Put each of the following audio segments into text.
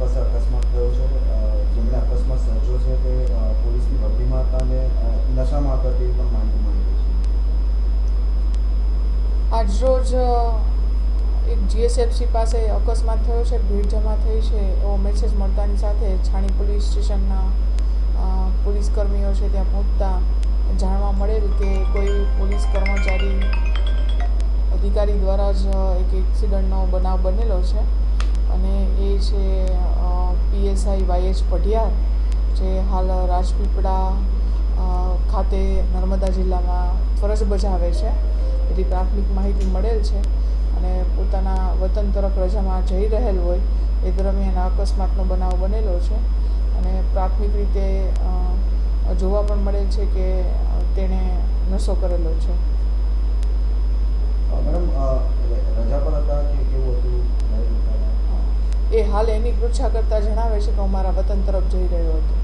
પાસે અકસ્માત થયો છે. જેમણે અકસ્માત સર્જ્યો છે તે પોલીસની વર્દીમાં હતા અને નશામાં હતા તેવી પણ માહિતી મળી છે. આજરોજ એક જીએસએફસી પાસે અકસ્માત થયો છે, ભીડ જમા થઈ છે. એવો મેસેજ મળતાની સાથે છાણી પોલીસ સ્ટેશનના પોલીસ કર્મીઓ છે ત્યાં પહોંચતા જાણવા મળેલ કે કોઈ પોલીસ કર્મચારી અધિકારી દ્વારા જ એક એક્સિડન્ટનો બનાવ બનેલો છે. અને એ છે પીએસઆઈ વાયએચ પઢિયાર, જે હાલ રાજપીપળા ખાતે નર્મદા જિલ્લામાં ફરજ બજાવે છે. એવી પ્રાથમિક માહિતી મળેલ છે અને પોતાના વતન તરફ રજામાં જઈ રહેલ હોય એ દરમિયાન અકસ્માતનો બનાવ બનેલો છે. અને પ્રાથમિક રીતે જોવા પણ મળેલ છે કે તેણે નશો કરેલો છે. મેડમ રજા પર હતા કે કેવું હતું મારી દુકાને? એ હાલ એની પૃચ્છા કરતાં જણાવે છે કે હું મારા વતન તરફ જઈ રહ્યો હતો.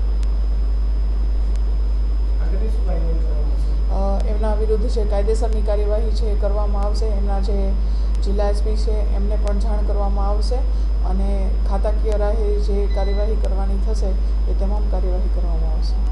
એમના વિરુદ્ધ જે કાયદેસરની કાર્યવાહી છે એ કરવામાં આવશે. એમના જે જિલ્લા એસપી છે, એમને પણ જાણ કરવામાં આવશે અને ખાતાકીય રાહે જે કાર્યવાહી કરવાની થશે, એ તમામ કાર્યવાહી કરવામાં આવશે.